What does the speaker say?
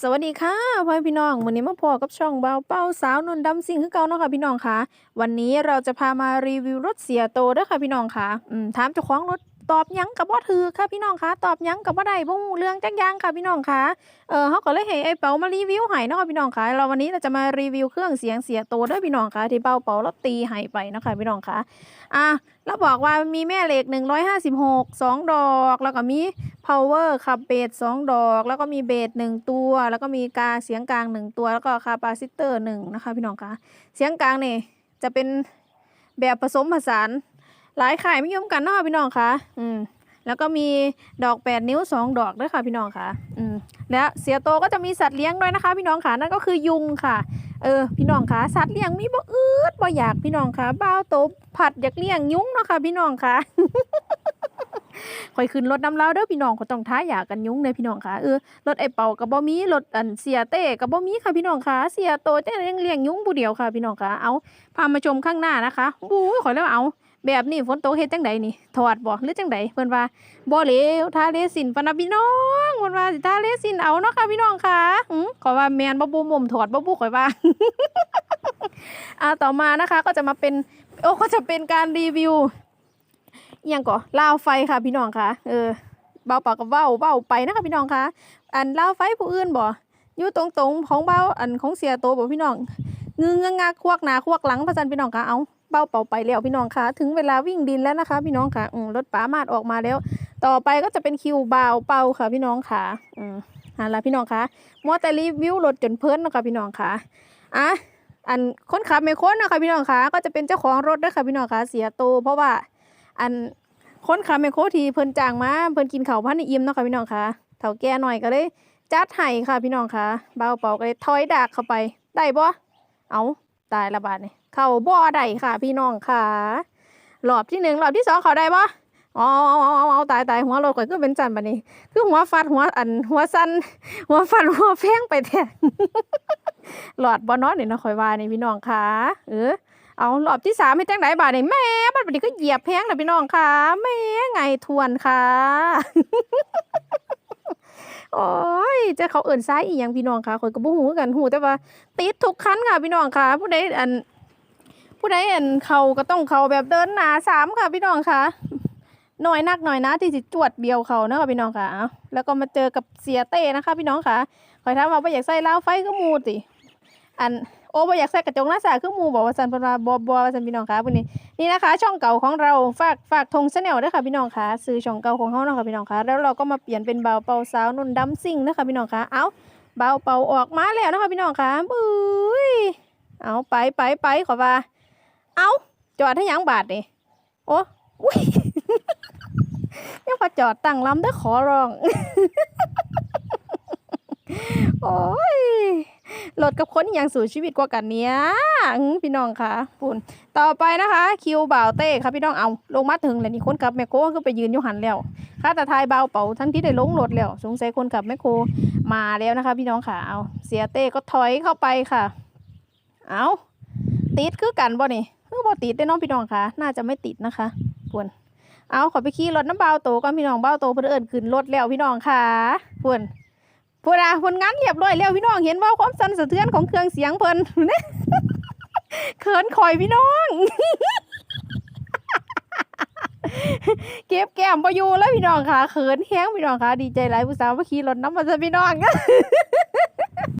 สวัสดีค่ะพ่อพี่น้องวันนี้มาพอกับช่องเบาเป้าสาวนนท์ดำซิ่งคือเก่าเนาะค่ะพี่น้องค่ะ วันนี้เราจะพามารีวิวรถเสียโตเด้อค่ะพี่น้องค่ะอืมถามเจ้าของรถ ตอบยังกับบ่ถือค่ะพี่น้องคะตอบยังกับบ่ได้บ่ฮู้เรื่องจักอย่างค่ะพี่น้องคะเออเฮาก็เลยให้ไอ้เป๋ามารีวิวให้นะค่ะพี่น้องคะเราวันนี้เราจะมารีวิวเครื่องเสียงเสียโตเด้อพี่น้องคะที่เบาเป๋าเราตีให้ไปนะคะพี่น้องคะอะแล้วบอกว่ามีแม่เหล็ก 156สองดอก แล้วก็มี power ขับเบสสองดอก แล้วก็มีเบสหนึ่งตัว แล้วก็มีกาเสียงกลางหนึ่งตัว แล้วก็คาปาซิเตอร์หนึ่งนะคะพี่น้องคะเสียงกลางเนี่ยจะเป็นแบบผสมผสาน หลายขายไม่ยอมกันเนาะคะพี่น้องคะอืมแล้วก็มีดอกแปดนิ้วสองดอกด้วยค่ะพี่น้องค่ะ อืม แล้วเสียโตก็จะมีสัตว์เลี้ยงด้วยนะคะ พี่น้องค่ะ นั่นก็คือยุงค่ะ เออ พี่น้องคะสัตว์เลี้ยงมีบ่อืดบ่อยากพี่น้องค่ะ บ้าวโตผัดอยากเลี้ยงยุงเนาะค่ะ พี่น้องค่ะคอยขึ้นรถน้ำเล้าเด้อพี่น้องก็ต้องท้าอยากกันยุ้งเลยพี่น้องค่ะเออรถไอเป่ากับบ่มีรถอันเสียเต้กับบ่มีค่ะพี่น้องค่ะ เสียโตจะยังเลี้ยงยุ้งผู้เดียวค่ะ พี่น้องค่ะ เอาพามาชมข้างหน้านะคะบู๊ขอยแล้วเอา แบบนี้ฝนตกเฮ็ดจังใดนี่ถอดบ่หรือจังใดเพิ่นว่าบ่เหลวทาเลสินปะนะพี่น้องเพิ่นว่าสิทาเลสินเอาเนาะค่ะพี่น้องค่ะอือขอว่าแม่นบ่บูมุมถอดบ่บูข่อยว่าอ่าต่อมานะคะก็จะมาเป็นโอ้ก็จะเป็นการรีวิวอิหยังก่อลาวไฟค่ะพี่น้องค่ะเออเบาปากกับเบาเบาไปนะคะพี่น้องค่ะอันลาวไฟผู้อื่นบ่อยู่ตรงๆของเบาอันของเสียโตบ่พี่น้องงึงงงักควักหน้าควักหลังพะจันพี่น้องค่ะเอา เบาเป่าไปแล้วพี่น้องคะถึงเวลาวิ่งดินแล้วนะคะ พี่น้องค่ะรถป๋ามาดออกมาแล้ว ต่อไปก็จะเป็นคิวบ่าวเป่าค่ะ พี่น้องค่ะอืมนั่นละพี่น้องคะมัวแต่รีวิวรถจนเพลินเนาะค่ะพี่น้องค่ะอะอันคนขับไม่ค้นนะคะพี่น้องค่ะก็จะเป็นเจ้าของรถด้วยค่ะพี่น้องค่ะเสียโตเพราะว่าอันคนขับแมคโครทีเพิ่นจ้างมาเพิ่นกินข้าวพันในอิ่มเนาะค่ะพี่น้องค่ะเฒ่าแก่หน่อยก็เลยจัดให้ค่ะพี่น้องค่ะเบาเป่าก็เลยถอยดากเข้าไปได้บ่เอาตายละบาดนี่ เขาบ่อได้ค่ะ พี่น้องค่ะรอบที่หนึ่งรอบที่สองเขาได้บ่อ๋อเอาเอาเอาเอาตายตายหัวรถข่อยก็เป็นจันบัดนี้ คือหัวฟัดหัวอัน หัวสั้นหัวฟัดหัวแพงไปแท้หลอดบ่เนอนนี่เนะข่อยวานี่พี่น้องค่ะเออเอารอบที่สามให้จังไดบาดนี่แม่บัดนี้ก็เหยียบแพงนะพี่น้องค่ะแม่ไงทวนค่ะโอ้ยจะเขาเอิ่นซ้ายอีหยังพี่น้องค่ะข่อยก็บ่ฮู้คือกันฮู้แต่ว่าติดทุกคันค่ะพี่น้องค่ะผู้ใดอัน ผู้ใดอันเขาก็ต้องเขาแบบเดินหนาสามค่ะพี่น้องค่ะหน่อยนักหน่อยนะที่สิจวดเบียวเขานะคะพี่น้องค่ะเอาแล้วก็มาเจอกับเสียเต้นะคะ พี่น้องค่ะข่อยถามว่าบ่อยากใส่ลาวไฟก็มูติอันโอ้บ่อยากใส่กระจกหน้าสาคือหมู่บอกว่าสันเพนว่าบ่บ่ว่าสันพี่น้องค่ะพุ่นนี้นี่นะคะ ช่องเก่าของเราฝากฝากธงชาแนลด้วยค่ะพี่น้องค่ะซื้อช่องเก่าของเฮาเนาะค่ะพี่น้องค่ะแล้วเราก็มาเปลี่ยนเป็นเบาเป่าสาวนุ่นดำซิ่งนะคะพี่น้องค่ะเอาเบาเป่าออกมาแล้วนะคะพี่น้องค่ะบุ้ยเอาไปไปไปขอว่า เอาจอดให้ยังบาทนี่โอ้อุ้ยยังพอจอดตั้งลำเด้ขอร้อง โอ้ยรถกับคนอย่างสู่ชีวิตกว่ากันเนี้ยพี่น้องค่ะปุ่นต่อไปนะคะ คิวบ่าวเต้ค่ะพี่น้องเอาลงมาถึงแล้วนี่คนขับแมคโครก็ไปยืนอยู่หันแล้วค่าแต่ทายเบาเป่าทั้งที่ได้ลงรถแล้วสงสัยคนขับแมคโครมาแล้วนะคะ พี่น้องค่ะเอาเสียเต้ก็ถอยเข้าไปค่ะ เอาติดคือกันบ่นี่ บ่ติดได้น้องพี่น้องค่ะ น่าจะไม่ติดนะคะปุ่นเอาขอไปขี่รถน้ำเบาโตก่อนพี่น้องเบาโตเพิ่นเอิ้นขึ้นรถแล้วพี่น้องค่ะปุ่นพูดอะผลงานเรียบร้อยแล้วพี่น้องเห็นว่าความสั่นสะเทือนของเครื่องเสียงเพิ่นเขินคอยพี่น้องเก็บแก้มประยูแล้วพี่น้องค่ะเขินแห้งพี่น้องค่ะดีใจหลายผู้สาวเมื่อกี้รถน้ำมาจะพี่น้อง